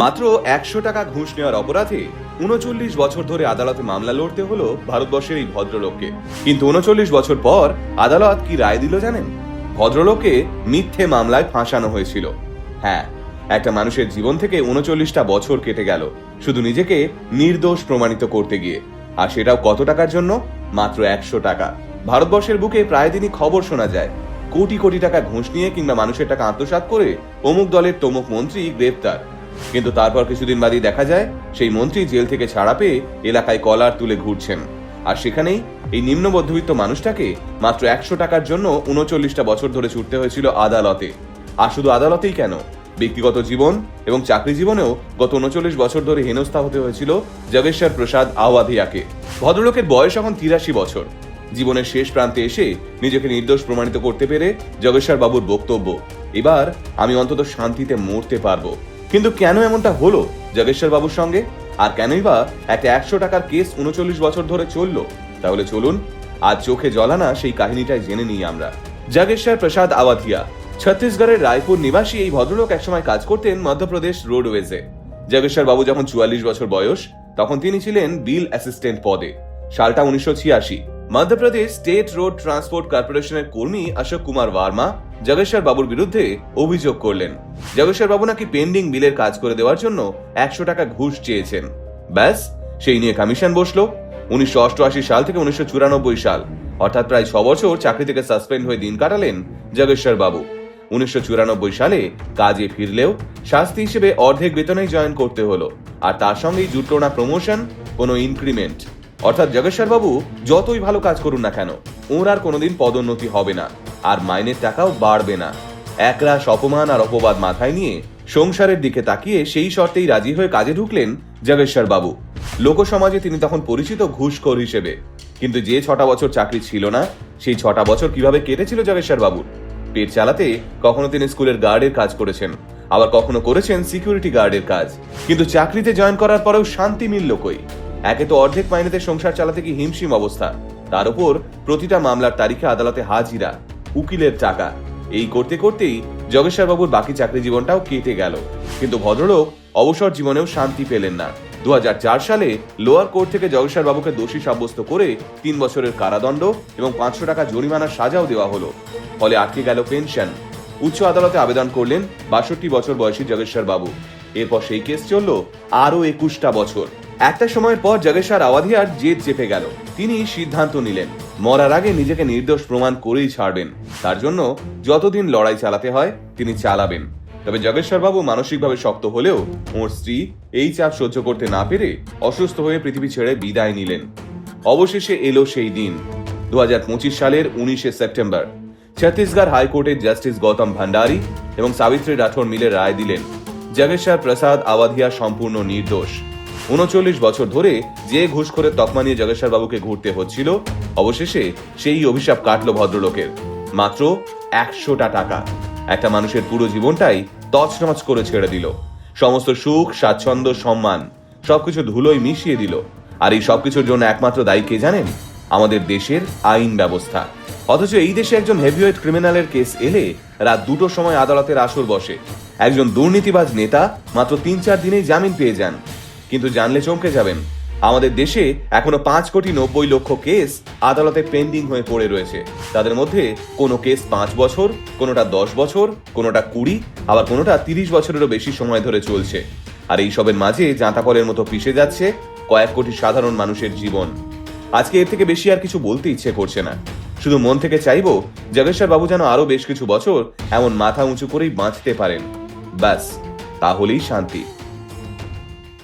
মাত্র একশো টাকা ঘুষ নেওয়ার অপরাধে উনচল্লিশ বছর ধরে আদালতে মামলা লড়তে হলো ভারতবর্ষের এই ভদ্রলোককে। কিন্তু উনচল্লিশ বছর পর আদালত কি রায় দিল জানেন? ভদ্রলোককে মিথ্যে মামলায় ফাঁসানো হয়েছিল। হ্যাঁ একটা মানুষের জীবন থেকে উনচল্লিশটা বছর কেটে গেল, শুধু নিজেকে নির্দোষ প্রমাণিত করতে গিয়ে। আর সেটাও কত টাকার জন্য? মাত্র একশো টাকা। ভারতবর্ষের বুকে প্রায় দিনই খবর শোনা যায়। কোটি কোটি টাকা ঘুষ নিয়ে কিংবা মানুষের টাকা আত্মসাৎ করে অমুক দলের তমুক মন্ত্রী গ্রেপ্তার। কিন্তু তারপর কিছুদিন বাদই দেখা যায়, সেই মন্ত্রী জেল থেকে ছাড়া পেয়ে এলাকায় কলার তুলে ঘুরছেন। আর সেখানেই এই নিম্ন মধ্যবিত্ত মানুষটাকে মাত্র একশো টাকার জন্য উনচল্লিশটা বছর ধরে ছুটতে হয়েছিল আদালতে। আর শুধু আদালতেই কেন? ব্যক্তিগত জীবন এবং চাকরি জীবনেও গত উনচল্লিশ বছর ধরে হেনস্থা হতে হয়েছিল জগেশ্বর প্রসাদ আওয়াধিয়াকে। ভদ্রলোকের বয়স এখন তিরাশি বছর। জীবনের শেষ প্রান্তে এসে নিজেকে নির্দোষ প্রমাণিত করতে পেরে জগেশ্বর বাবুর বক্তব্য, এবার আমি অন্তত শান্তিতে মরতে পারব। কিন্তু কেন এমনটা হলো জগেশ্বর বাবুর সঙ্গে? আর কেনই বা একটা একশো টাকার কেস উনচল্লিশ বছর ধরে চলল? তাহলে চলুন, আজ চোখে জ্বলানা সেই কাহিনীটাই জেনে নিই আমরা। জগেশ্বর প্রসাদ আওয়াধিয়া, ছত্তিশগড়ের রায়পুর নিবাসী এই ভদ্রলোক একসময় কাজ করতেন মধ্যপ্রদেশ রোডওয়েজে। জগেশ্বর বাবু যখন চুয়াল্লিশ বছর বয়স, তখন তিনি ছিলেন বিল অ্যাসিস্ট্যান্ট পদে। সালটা উনিশশো ছিয়াশি। মধ্যপ্রদেশ স্টেট রোড ট্রান্সপোর্ট কর্পোরেশনের কর্মী অশোক কুমার ভার্মা জগেশ্বর বাবুর বিরুদ্ধে অভিযোগ করলেন। জগেশ্বর বাবু নাকি পেন্ডিং বিলের কাজ করে দেওয়ার জন্য একশো টাকা ঘুষ চেয়েছেন। ব্যাস, সেই নিয়ে কমিশন বসল। উনিশশো অষ্টআশি সাল থেকে উনিশশো চুরানব্বই সাল, অর্থাৎ প্রায় ছ বছর চাকরি থেকে সাসপেন্ড হয়ে দিন কাটালেন জগেশ্বর বাবু। উনিশশো চুরানব্বই সালে কাজে ফিরলেও শাস্তি হিসেবে অর্ধেক বেতনেই জয়েন করতে হলো, আর তার সঙ্গেই জুটলো না প্রমোশন কোনো ইনক্রিমেন্ট অর্থাৎ বাবু যতই ভালো কাজ করুন না কেন ওর আর কোনোদিন পদোন্নতি হবে না, আর মাইনের টাকাও বাড়বে না। একরাশ অপমান আর অপবাদ মাথায় নিয়ে সংসারের দিকে তাকিয়ে সেই শর্তেই রাজি হয়ে কাজে ঢুকলেন জগেশ্বর বাবু লোকসমাজে তিনি তখন পরিচিত ঘুষখোর হিসেবে। কিন্তু যে ছটা বছর চাকরি ছিল না, সেই ছটা বছর কীভাবে কেটেছিল জগেশ্বর বাবুর পেট চালাতে কখনো তিনি স্কুলের গার্ডের কাজ করেছেন, আবার কখনো করেছেন সিকিউরিটি গার্ডের কাজ। কিন্তু চাকরিতে জয়েন করার পরেও শান্তি মিলল কই? একে তো অর্ধেক মাইনেতে সংসার চালাতে কি হিমশিম অবস্থা? তার উপর প্রতিটা মামলার তারিখে আদালতে হাজিরা, উকিলের টাকা। এই করতে করতেই জগেশ্বর বাবুর বাকি চাকরি জীবনটাও কেটে গেল। কিন্তু ভদ্রলোক অবসর জীবনেও শান্তি পেলেন না। দু সালে লোয়ার কোর্ট থেকে জগেশ্বর বাবুকে দোষী সাব্যস্ত করে তিন বছরের কারাদণ্ড এবং পাঁচশো টাকা জরিমানার সাজাও দেওয়া হলো। ফলে আটকে গেল পেনশন। উচ্চ আদালতে আবেদন করলেন বাষট্টি বছর বয়সী জগেশ্বর বাবু এরপর সেই কেস চলল আরও একুশটা বছর। একটা সময়ের পর জগেশ্বর আওয়াধিয়ার জেদ চেপে গেল। তিনি সিদ্ধান্ত নিলেন। মরার আগে নিজেকে নির্দোষ প্রমাণ করেই ছাড়বেন। তার জন্য যতদিন লড়াই চালাতে হয়, তিনি চালাবেন। তবে জগেশ্বর বাবু মানসিকভাবে শক্ত হলেও ওর স্ত্রী এই চাপ সহ্য করতে না পেরে অসুস্থ হয়ে পৃথিবী ছেড়ে বিদায় নিলেন। অবশেষে এলো সেই দিন দু হাজার পঁচিশ সালের উনিশে সেপ্টেম্বর। ছত্তিশগড় হাইকোর্টের জাস্টিস গৌতম ভান্ডারী এবং সাবিত্রী রাঠোর মিলে রায় দিলেন জগেশ্বর প্রসাদ আওয়াধিয়া সম্পূর্ণ নির্দোষ। উনচল্লিশ বছর ধরে যে ঘুষখোরের তকমা নিয়ে জগেশ্বর বাবুকে ঘুরতে হচ্ছিল, অবশেষে সেই অভিশাপ কাটলো ভদ্রলোকের। মাত্র একশোটা টাকা। একটা মানুষের পুরো জীবনটাই তছনছ করে ছেড়ে দিল। সমস্ত সুখ, স্বাচ্ছন্দ্য, সম্মান সবকিছু ধুলোয় মিশিয়ে দিল। আর এই সবকিছুর জন্য একমাত্র দায়ী কে জানেন? আমাদের দেশের আইন ব্যবস্থা। অথচ এই দেশে একজন হেভিওয়েট ক্রিমিনালের কেস এলে রাত দুটোর সময় আদালতের আসর বসে। একজন দুর্নীতিবাজ নেতা মাত্র তিন চার দিনেই জামিন পেয়ে যান। কিন্তু জানলে চমকে যাবেন। আমাদের দেশে এখনও পাঁচ কোটি নব্বই লক্ষ কেস আদালতে পেন্ডিং হয়ে পড়ে রয়েছে। তাদের মধ্যে কোনো কেস পাঁচ বছর, কোনোটা দশ বছর, কোনোটা কুড়ি, আবার কোনোটা তিরিশ বছরেরও বেশি সময় ধরে চলছে। আর এই সবের মাঝে জাঁতাকলের মতো পিষে যাচ্ছে কয়েক কোটি সাধারণ মানুষের জীবন। আজকে এর থেকে বেশি আর কিছু বলতে ইচ্ছে করছে না। শুধু মন থেকে চাইব জগেশ্বর বাবু যেন আরও বেশ কিছু বছর এমন মাথা উঁচু করেই বাঁচতে পারেন। ব্যাস, তাহলেই শান্তি।